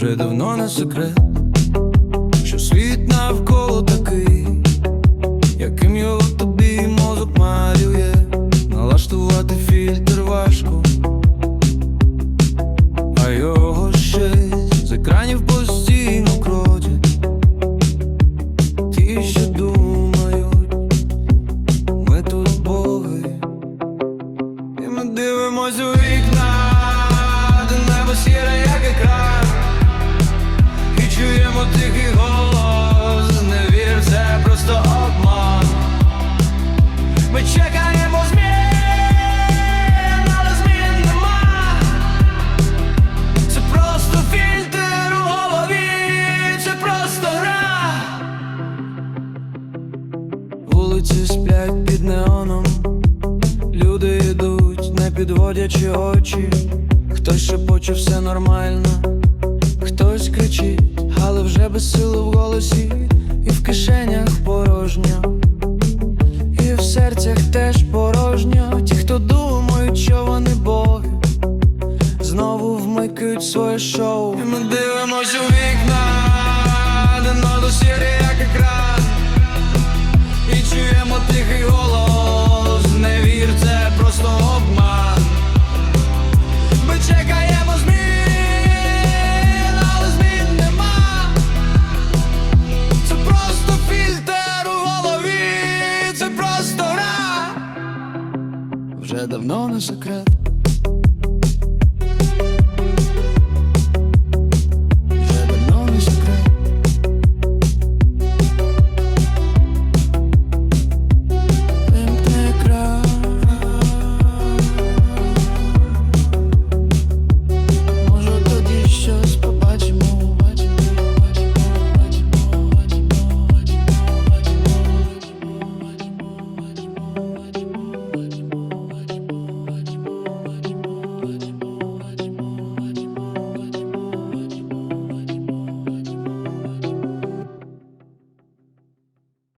вже давно не секрет, що світ навколо такий, яким його тобі мозок малює, налаштувати фільтр важко, а його ще з екранів постійно кротять ті, що думають, ми тут боги. І ми дивимось у вікна, де небо сіре, як екран Вулиці сплять під неоном. Люди йдуть, не підводячи очі, хтось шепоче все нормально, хтось кричить, але вже без сили в голосі, і в кишенях порожньо, і в серцях теж порожньо. Ті, хто думають, що вони боги, знову вмикають своє шоу. І ми дивимось у вікна, де ноду сірі, як Вже давно не секрет,